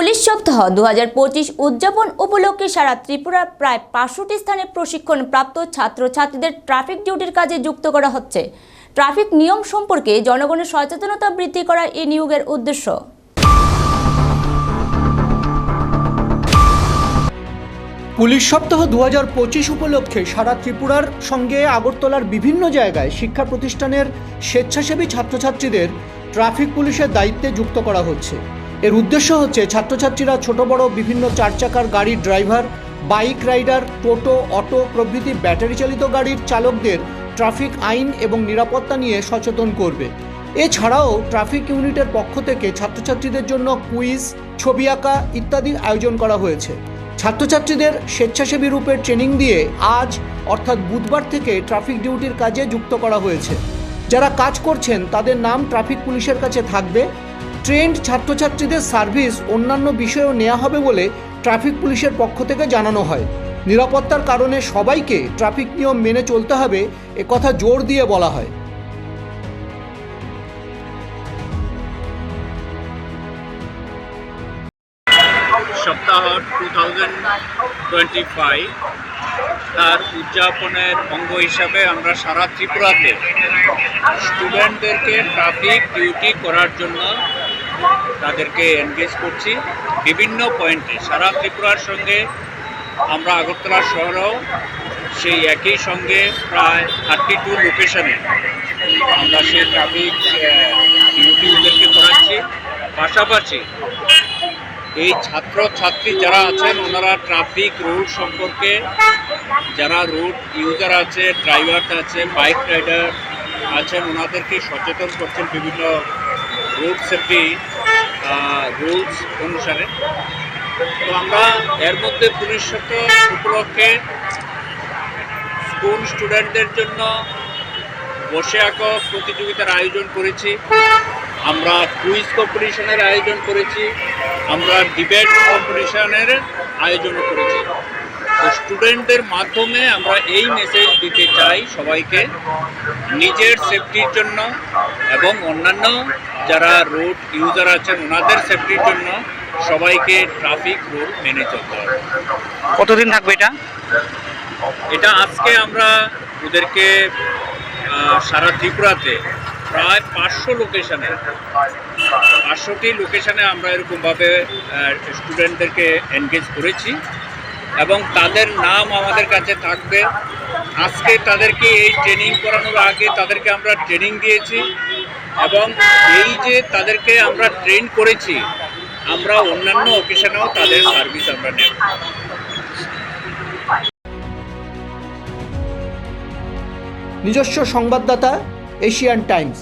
Police সপ্তাহ দু হাজার পঁচিশ উদযাপন উপলক্ষে সারা ত্রিপুরার প্রায় পাঁচশোটি স্থানে প্রশিক্ষণ প্রাপ্ত ছাত্রছাত্রীদের ট্রাফিক ডিউটির কাজে যুক্ত করা হচ্ছে। ট্রাফিক নিয়ম সম্পর্কে জনগণের সচেতনতা বৃদ্ধি করা এই নিয়োগের উদ্দেশ্য। পুলিশ সপ্তাহ দু হাজার পঁচিশ উপলক্ষে সারা ত্রিপুরার সঙ্গে আগরতলার বিভিন্ন জায়গায় শিক্ষা প্রতিষ্ঠানের স্বেচ্ছাসেবী ছাত্রছাত্রীদের ট্রাফিক পুলিশের দায়িত্বে যুক্ত করা হচ্ছে। এর উদ্দেশ্য হচ্ছে ছাত্রছাত্রীরা ছোট, বড়, বিভিন্ন চার চাকার গাড়ির driver, bike rider, toto, auto প্রভৃতি ব্যাটারি চালিত গাড়ির চালকদের ট্রাফিক আইন এবং নিরাপত্তা নিয়ে সচেতন করবে। এছাড়াও ট্রাফিক ইউনিটের পক্ষ থেকে ছাত্রছাত্রীদের জন্য কুইজ, ছবি আঁকা ইত্যাদির আয়োজন করা হয়েছে। ছাত্রছাত্রীদের স্বেচ্ছাসেবী রূপে ট্রেনিং দিয়ে আজ, অর্থাৎ বুধবার থেকে ট্রাফিক ডিউটির কাজে যুক্ত করা হয়েছে। যারা কাজ করছেন, তাদের নাম ট্রাফিক পুলিশের কাছে থাকবে। ট্রেন্ড ছাত্রছাত্রীদের সার্ভিস অন্যান্য বিষয়েও নেওয়া হবে বলে ট্রাফিক পুলিশের পক্ষ থেকে জানানো হয়। নিরাপত্তার কারণে সবাইকে ট্রাফিক নিয়ম মেনে চলতে হবে কথা জোর দিয়ে বলা হয়। সপ্তাহ টু থাউজেন্ড টোয়েন্টি ফাইভ তার উদযাপনের অঙ্গ হিসাবে আমরা সারা ত্রিপুরাতে স্টুডেন্টদেরকে ট্রাফিক ডিউটি করার জন্য তাদেরকে এনগেজ করছি বিভিন্ন পয়েন্টে সারা ত্রিপুরার সঙ্গে আমরা আগরতলা শহরেও সেই একই সঙ্গে প্রায় থার্টি টু লোকেশনে আমরা সেই ট্রাফিক ডিউটি ওদেরকে করাচ্ছি। পাশাপাশি এই ছাত্র ছাত্রী যারা আছেন, ওনারা ট্রাফিক রুল সম্পর্কে, যারা রুট ইউজার আছে ড্রাইভার আছে বাইক রাইডার আছেন, ওনাদেরকে সচেতন করছেন বিভিন্ন রুট সেফটি রুলস অনুসারে। তো আমরা এর মধ্যে পুলিশ সপ্তাহ উপলক্ষে স্কুল স্টুডেন্টদের জন্য বসে আঁকো প্রতিযোগিতার আয়োজন করেছি। আমরা কুইজ কম্পিটিশনের আয়োজন করেছি। আমরা ডিবেট কম্পিটিশনের আয়োজনও করেছি। স্টুডেন্টদের মাধ্যমে আমরা এই মেসেজ দিতে চাই সবাইকে নিজের সেফটির জন্য এবং অন্যান্য যারা রোড ইউজার আছেন ওনাদের সেফটির জন্য সবাইকে ট্রাফিক রুল মেনে চলতে হবে। কতদিন থাকবে এটা? এটা আজকে আমরা ওদেরকে সারা ত্রিপুরাতে প্রায় পাঁচশো লোকেশানে পাঁচশোটি লোকেশানে আমরা এরকমভাবে স্টুডেন্টদেরকে এনগেজ করেছি। এবং তাদের নাম আমাদের কাছে থাকবে। আজকে তাদেরকে এই ট্রেনিং করানোর আগে তাদেরকে আমরা ট্রেনিং দিয়েছি এবং এই যে তাদেরকে আমরা ট্রেন করেছি, আমরা অন্যান্য অকেশনেও তাদের সার্ভিস আমরা নেব। নিজস্ব সংবাদদাতা এশিয়ান টাইমস